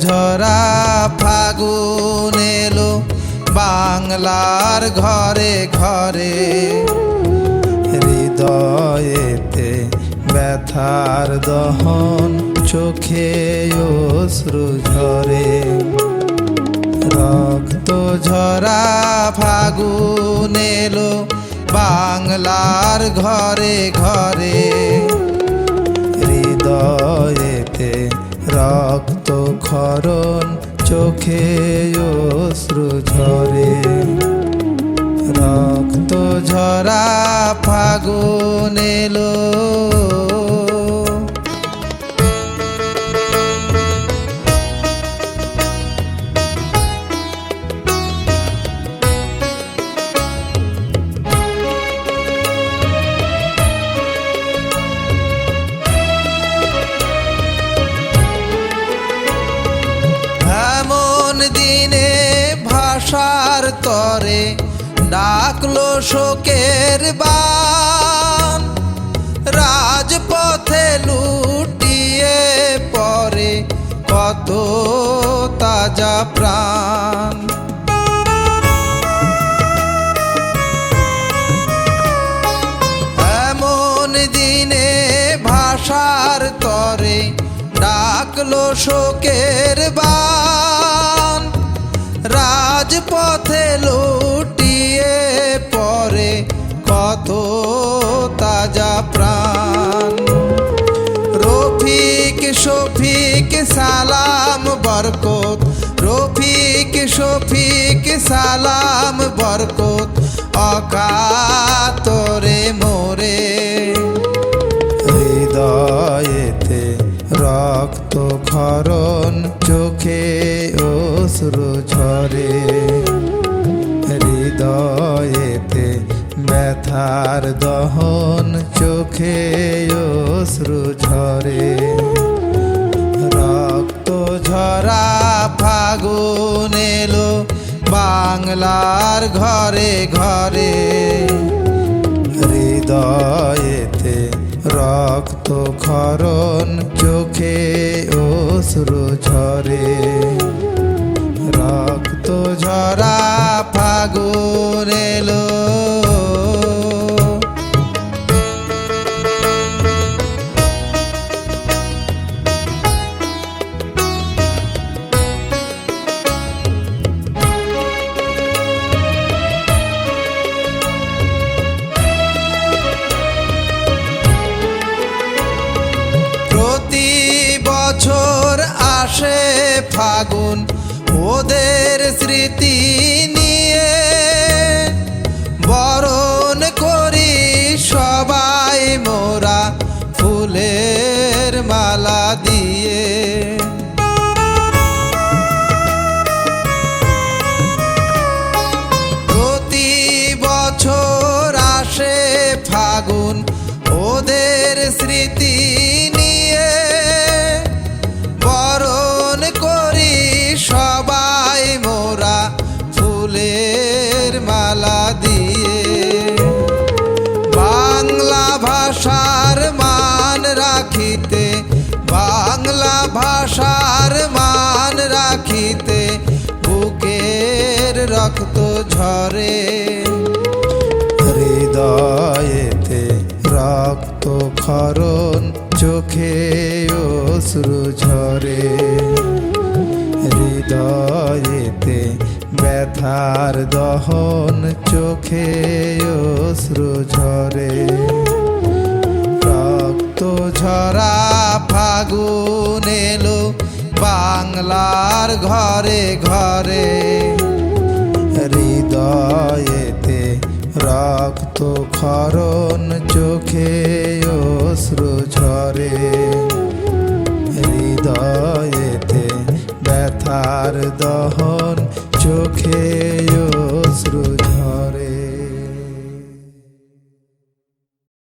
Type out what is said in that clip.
ঝরা ফাগুন এলো বাংলার ঘরে ঘরে। হৃদয়েতে ব্যথার দহন, চোখে অশ্রু ঝরে। রক্ত ঝরা ফাগুন এলো বাংলার ঘরে ঘরে। হৃদয়েতে রক্ত খরণ চোখে অশ্রু ঝরে। রক্ত ঝরা ফাগুন এলো। ভাষার তরে ডাকলো শোকের বান। রাজপথে লুটিয়ে পরে কত তাজা প্রাণ। এমন দিনে ভাষার তরে ডাকলো শোকের বান। রাজপথে লুটিয়ে পরে কত তাজা প্রাণ। রফিক, শফিক, সালাম, বরকত। রফিক, শফিক, সালাম, বরকত। অকাতরে মোরে হৃদয়েতে রক্ত খরণ চোখে অশ্রু ঝরে হৃদয়েতে ব্যথার দহন চোখে অশ্রু ঝরে। রক্ত ঝরা ফাগুন এলো বাংলার ঘরে ঘরে। হৃদয়েতে রক্ত খরণ চোখে অশ্রু ঝরে। ঝরা ফাগুন এলো। প্রতি বছর আসে ফাগুন ওদের স্মৃতি নিয়ে বরণ করি সবাই মোরা ফুলের মালা দিয়ে। প্রতি বছর আসে ফাগুন, ওদের স্মৃতি মালা দিয়ে। বাংলা ভাষার মান রাখিতে, বাংলা ভাষার মান রাখিতে, বুকের রক্ত ঝরে। হৃদয়েতে রক্ত খরণ চোখে অশ্রু ঝরে। হৃদয়েতে ব্যথার দহন চোখে অশ্রু ঝরে। রক্ত ঝরা ফাগুন এলো বাংলার ঘরে ঘরে। হৃদয়েতে রক্ত খরণ চোখে অশ্রু ঝরে। হৃদয়েতে ব্যথার দহন চোখে অশ্রু